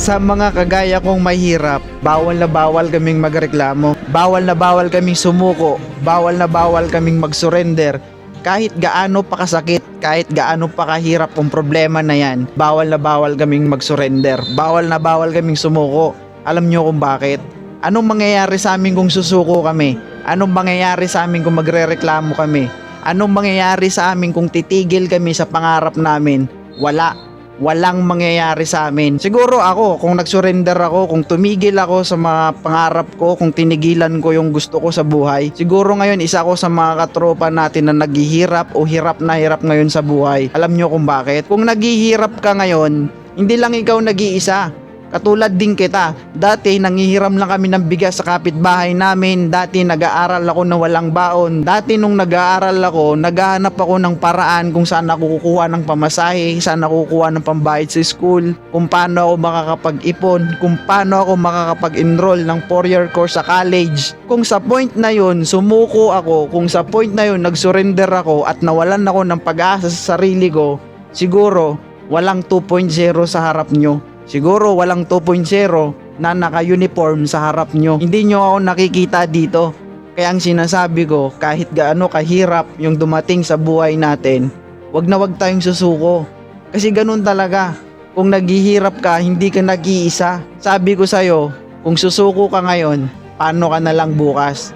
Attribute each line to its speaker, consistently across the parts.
Speaker 1: Sa mga kagaya kong mahirap, bawal na bawal kaming magreklamo, bawal na bawal kaming sumuko, bawal na bawal kaming mag-surrender. Kahit gaano pa kasakit, kahit gaano pa kahirap ang problema na yan, bawal na bawal kaming mag-surrender, bawal na bawal kaming sumuko. Alam nyo kung bakit? Anong mangyayari sa amin kung susuko kami? Anong mangyayari sa amin kung magrereklamo kami? Anong mangyayari sa amin kung titigil kami sa pangarap namin? Wala walang mangyayari sa amin. Siguro ako, kung nag-surrender ako, kung tumigil ako sa mga pangarap ko, kung tinigilan ko yung gusto ko sa buhay, siguro ngayon isa ako sa mga katropa natin na naghihirap o hirap na hirap ngayon sa buhay. Alam nyo kung bakit? Kung naghihirap ka ngayon, hindi lang ikaw nag-iisa. Katulad din kita, dati nangihiram lang kami ng bigas sa kapitbahay namin, dati nag-aaral ako na walang baon, dati nung nag-aaral ako, naghahanap ako ng paraan kung saan ako kukuha ng pamasahe, saan ako kukuha ng pambayad sa school, kung paano ako makakapag-ipon, kung paano ako makakapag-enroll ng 4-year course sa college. Kung sa point na yun, sumuko ako, kung sa point na yun, nag-surrender ako at nawalan ako ng pag-asa sa sarili ko, siguro, walang 2.0 sa harap nyo. Siguro walang 2.0 na naka-uniform sa harap nyo. Hindi nyo ako nakikita dito. Kaya ang sinasabi ko, kahit gaano kahirap yung dumating sa buhay natin, wag na wag tayong susuko. Kasi ganun talaga. Kung naghihirap ka, hindi ka nag-iisa. Sabi ko sa'yo, kung susuko ka ngayon, paano ka na lang bukas?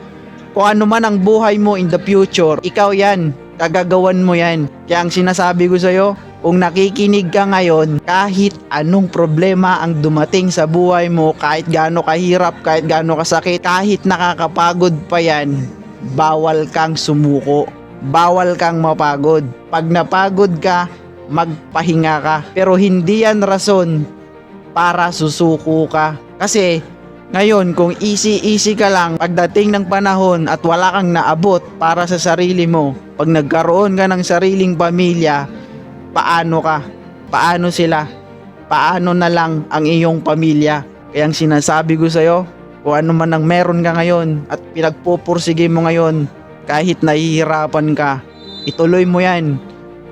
Speaker 1: Kung ano man ang buhay mo in the future, ikaw yan. Kagagawan mo yan. Kaya ang sinasabi ko sa'yo, kung nakikinig ka ngayon, kahit anong problema ang dumating sa buhay mo, kahit gaano kahirap, kahit gaano kasakit, kahit nakakapagod pa yan, bawal kang sumuko. Bawal kang mapagod. Pag napagod ka, magpahinga ka. Pero hindi yan rason para susuko ka. Kasi ngayon, kung easy-easy ka lang, pagdating ng panahon at wala kang naabot para sa sarili mo, pag nagkaroon ka ng sariling pamilya, paano ka? Paano sila? Paano na lang ang iyong pamilya? Kaya ang sinasabi ko sa'yo, kung ano man ang meron ka ngayon at pinagpupursige mo ngayon, kahit nahihirapan ka, ituloy mo yan.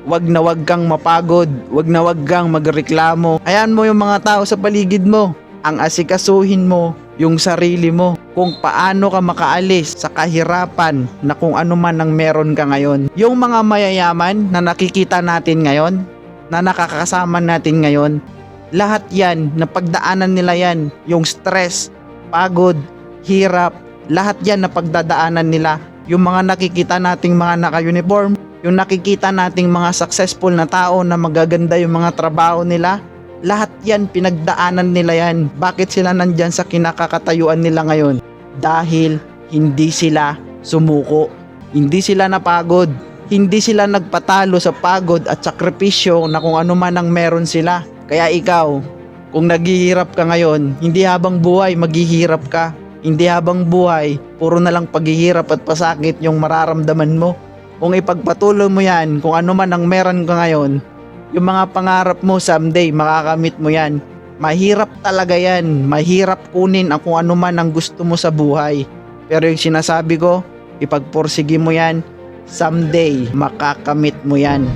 Speaker 1: Wag na wag kang mapagod, wag na wag kang magreklamo. Ayan mo yung mga tao sa paligid mo. Ang asikasuhin mo yung sarili mo kung paano ka makaalis sa kahirapan na kung ano man ang meron ka ngayon. Yung mga mayayaman na nakikita natin ngayon, na nakakasama natin ngayon, lahat yan, napagdaanan nila yan, yung stress, pagod, hirap, lahat yan napagdadaanan nila. Yung mga nakikita nating mga naka-uniform, yung nakikita nating mga successful na tao na magaganda yung mga trabaho nila, lahat yan pinagdaanan nila yan. Bakit sila nandyan sa kinakakatayuan nila ngayon? Dahil hindi sila sumuko. Hindi sila napagod. Hindi sila nagpatalo sa pagod at sakripisyo na kung ano man ang meron sila. Kaya ikaw, kung naghihirap ka ngayon, hindi habang buhay maghihirap ka. Hindi habang buhay, puro na lang paghihirap at pasakit yung mararamdaman mo. Kung ipagpatuloy mo yan, kung ano man ang meron ka ngayon, yung mga pangarap mo someday, makakamit mo yan. Mahirap talaga yan. Mahirap kunin ang kung ano man ang gusto mo sa buhay. Pero yung sinasabi ko, ipagporsige mo yan, someday makakamit mo yan.